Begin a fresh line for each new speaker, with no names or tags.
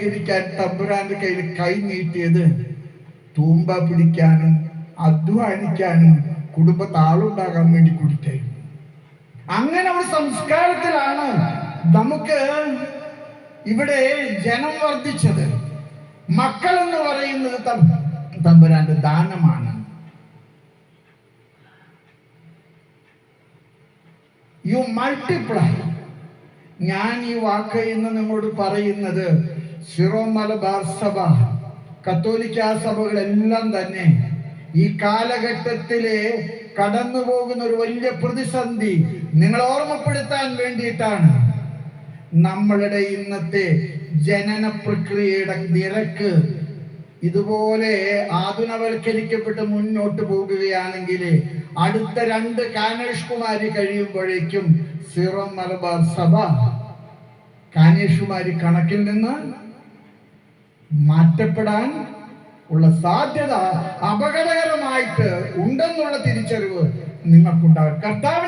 സ്വീകരിക്കാൻ തമ്പുരാന്റെ കയ്യിൽ കൈ നീട്ടിയത് തൂമ്പ പിടിക്കാനും അധ്വാനിക്കാനും കുടുംബ താളുണ്ടാകാൻ വേണ്ടി കൊടുത്തായിരുന്നു. അങ്ങനെ ഒരു സംസ്കാരത്തിലാണ് നമുക്ക് ഇവിടെ ജനം വർദ്ധിച്ചത്. മക്കൾ എന്ന് പറയുന്നത് തമ്പ- തമ്പുരാന്റെ ദാനമാണ്. യു മൾട്ടിപ്ലൈ ഞാൻ ഈ വാക്ക് ഇന്ന് നിങ്ങളോട് പറയുന്നത് സിറോ മലബാർ സഭ. കത്തോലിക്ക സഭകളെല്ലാം തന്നെ ഈ കാലഘട്ടത്തിലെ കടന്നു പോകുന്ന ഒരു വലിയ പ്രതിസന്ധി നിങ്ങൾ ഓർമ്മപ്പെടുത്താൻ വേണ്ടിയിട്ടാണ്. നമ്മളുടെ ഇന്നത്തെ ജനന പ്രക്രിയയുടെ നിരക്ക് ഇതുപോലെ ആധുനവൽക്കരിക്കപ്പെട്ട് മുന്നോട്ട് പോകുകയാണെങ്കിൽ അടുത്ത രണ്ട് കാനേഷ് കുമാരി കഴിയുമ്പോഴേക്കും സിറോ മലബാർ സഭ കാനേഷ് കുമാരി കണക്കിൽ നിന്ന് മാറ്റപ്പെടാൻ ഉള്ള സാധ്യത അപകടകരമായിട്ട് ഉണ്ടെന്നുള്ള തിരിച്ചറിവ് നിങ്ങൾക്കുണ്ടാകും കർത്താവ്